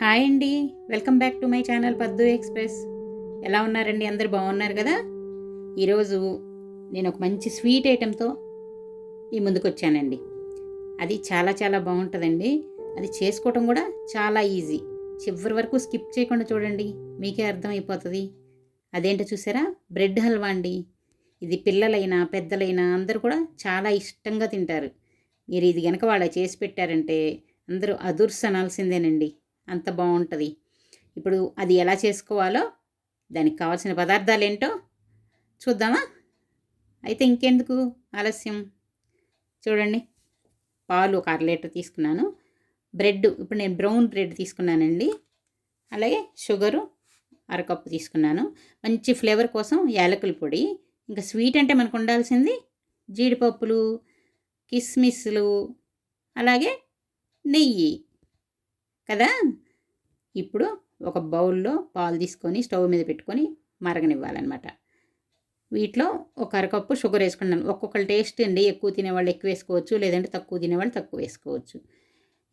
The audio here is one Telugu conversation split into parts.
హాయ్ అండి. Welcome back to my channel Paddu Express. ఎలా ఉన్నారండి? అందరు బాగున్నారు కదా? ఈరోజు నేను ఒక మంచి స్వీట్ ఐటెంతో మీ ముందుకు వచ్చానండి అది చాలా చాలా బాగుంటుందండి. అది చేసుకోవటం కూడా చాలా ఈజీ. చివరి వరకు స్కిప్ చేయకుండా చూడండి. మీకే అర్థమైపోతుంది. అదేంటో చూసారా? బ్రెడ్ హల్వా అండి. ఇది పిల్లలైనా పెద్దలైనా అందరూ కూడా చాలా ఇష్టంగా తింటారు. మీరు ఇది కనుక వాళ్ళ చేసి పెట్టారంటే అందరూ అదుర్స్ అనాల్సిందేనండి. అంత బాగుంటుంది ఇప్పుడు అది ఎలా చేసుకోవాలో దానికి కావాల్సిన పదార్థాలు ఏంటో చూద్దామా? అయితే ఇంకెందుకు ఆలస్యం? చూడండి పాలు ఒక అర లీటర్ తీసుకున్నాను. బ్రెడ్ ఇప్పుడు నేను బ్రౌన్ బ్రెడ్ తీసుకున్నానండి. అలాగే షుగరు అరకప్పు తీసుకున్నాను. మంచి ఫ్లేవర్ కోసం యాలకుల పొడి. ఇంకా స్వీట్ అంటే మనకు ఉండాల్సింది జీడిపప్పులు కిస్మిస్లు అలాగే నెయ్యి. కదా? ఇప్పుడు ఒక బౌల్లో పాలు తీసుకొని స్టవ్ మీద పెట్టుకొని మరగనివ్వాలన్నమాట. వీటిలో ఒక అరకప్పు షుగర్ వేసుకున్నాను ఒక్కొక్కరు టేస్ట్ అండి. ఎక్కువ తినేవాళ్ళు ఎక్కువ వేసుకోవచ్చు. లేదంటే తక్కువ తినేవాళ్ళు తక్కువ వేసుకోవచ్చు.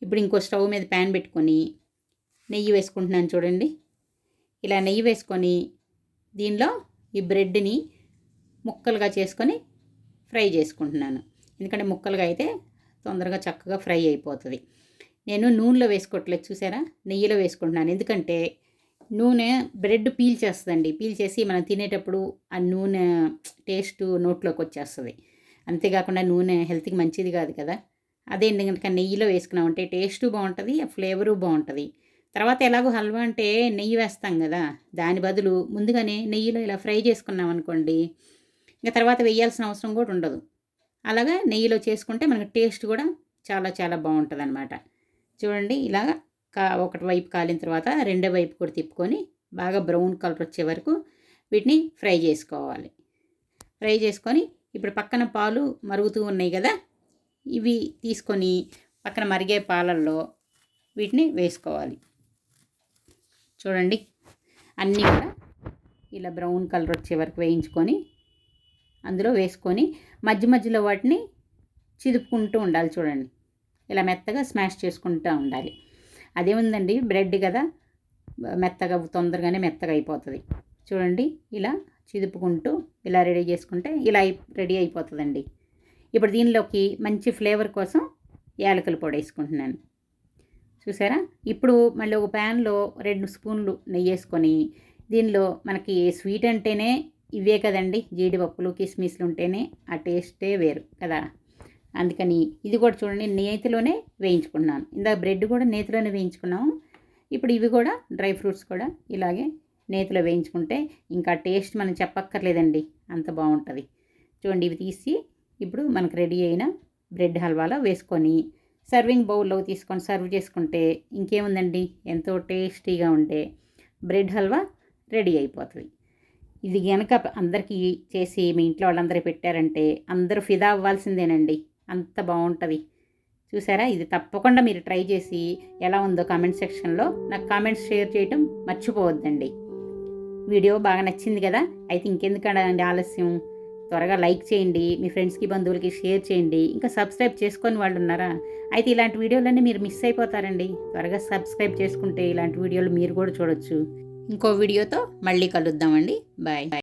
ఇప్పుడు ఇంకో స్టవ్ మీద ప్యాన్ పెట్టుకొని నెయ్యి వేసుకుంటున్నాను చూడండి. ఇలా నెయ్యి వేసుకొని దీనిలో ఈ బ్రెడ్ని ముక్కలుగా చేసుకొని ఫ్రై చేసుకుంటున్నాను. ఎందుకంటే ముక్కలుగా అయితే తొందరగా చక్కగా ఫ్రై అయిపోతుంది. నేను నూనెలో వేసుకోవట్లేదు చూసారా? నెయ్యిలో వేసుకుంటున్నాను. ఎందుకంటే నూనె బ్రెడ్ పీల్ చేస్తుందండి. పీల్ చేసి మనం తినేటప్పుడు ఆ నూనె టేస్ట్ నోట్లోకి వచ్చేస్తుంది. అంతేకాకుండా నూనె హెల్త్కి మంచిది కాదు కదా. అదే ఎందుకంటే నెయ్యిలో వేసుకున్నామంటే టేస్ట్ బాగుంటుంది ఆ ఫ్లేవరు బాగుంటుంది. తర్వాత ఎలాగో హల్వా అంటే నెయ్యి వేస్తాం కదా. దాని బదులు ముందుగానే నెయ్యిలో ఇలా ఫ్రై చేసుకున్నాం అనుకోండి ఇంకా తర్వాత వేయాల్సిన అవసరం కూడా ఉండదు. అలాగా నెయ్యిలో చేసుకుంటే మనకు టేస్ట్ కూడా చాలా చాలా బాగుంటుంది అనమాట చూడండి ఇలాగ కా ఒకటి వైపు కాలిన తర్వాత రెండో వైపు కూడా తిప్పుకొని బాగా బ్రౌన్ కలర్ వచ్చే వరకు వీటిని ఫ్రై చేసుకోవాలి. ఫ్రై చేసుకొని ఇప్పుడు పక్కన పాలు మరుగుతూ ఉన్నాయి కదా ఇవి తీసుకొని పక్కన మరిగే పాలల్లో వీటిని వేసుకోవాలి. చూడండి అన్నీ కూడా ఇలా బ్రౌన్ కలర్ వచ్చే వరకు వేయించుకొని అందులో వేసుకొని మధ్య మధ్యలో వాటిని చిదుపుకుంటూ ఉండాలి చూడండి. ఇలా మెత్తగా స్మాష్ చేసుకుంటూ ఉండాలి. అదేముందండి బ్రెడ్ కదా మెత్తగా తొందరగానే మెత్తగా అయిపోతుంది. చూడండి ఇలా చిదుపుకుంటూ ఇలా రెడీ చేసుకుంటే ఇలా రెడీ అయిపోతుందండి. ఇప్పుడు దీనిలోకి మంచి ఫ్లేవర్ కోసం యాలకుల పొడి వేసుకుంటున్నాను. చూసారా? ఇప్పుడు మళ్ళీ ఒక ప్యాన్లో రెండు స్పూన్లు నెయ్యి వేసుకొని దీనిలో మనకి స్వీట్ అంటేనే ఇవే కదండి. జీడిపప్పులు కిస్మిస్లు ఉంటేనే ఆ టేస్టే వేరు కదా. అందుకని ఇది కూడా చూడండి నేతిలోనే వేయించుకున్నాను. ఇందాక బ్రెడ్ కూడా నేతిలోనే వేయించుకున్నాము. ఇప్పుడు ఇవి కూడా డ్రై ఫ్రూట్స్ కూడా ఇలాగే నేతిలో వేయించుకుంటే ఇంకా టేస్ట్ మనం చెప్పక్కర్లేదండి అంత బాగుంటుంది. చూడండి ఇవి తీసి ఇప్పుడు మనకు రెడీ అయిన బ్రెడ్ హల్వాలో వేసుకొని సర్వింగ్ బౌల్లో తీసుకొని సర్వ్ చేసుకుంటే ఇంకేముందండి? ఎంతో టేస్టీగా ఉండే బ్రెడ్ హల్వా రెడీ అయిపోతుంది. ఇది కనుక అందరికీ చేసి మీ ఇంట్లో వాళ్ళందరూ పెట్టారంటే అందరూ ఫిదా అవ్వాల్సిందేనండి. అంత బాగుంటుంది. చూసారా? ఇది తప్పకుండా మీరు ట్రై చేసి ఎలా ఉందో కామెంట్ సెక్షన్లో నాకు కామెంట్స్ షేర్ చేయటం మర్చిపోవద్దండి. వీడియో బాగా నచ్చింది కదా? అయితే ఇంకెందుకండి ఆలస్యం? త్వరగా లైక్ చేయండి మీ ఫ్రెండ్స్కి బంధువులకి షేర్ చేయండి ఇంకా సబ్స్క్రైబ్ చేసుకొని వాళ్ళు ఉన్నారా? అయితే ఇలాంటి వీడియోలన్నీ మీరు మిస్ అయిపోతారండి. త్వరగా సబ్స్క్రైబ్ చేసుకుంటే ఇలాంటి వీడియోలు మీరు కూడా చూడొచ్చు. ఇంకో వీడియోతో మళ్ళీ కలుద్దామండి. బాయ్.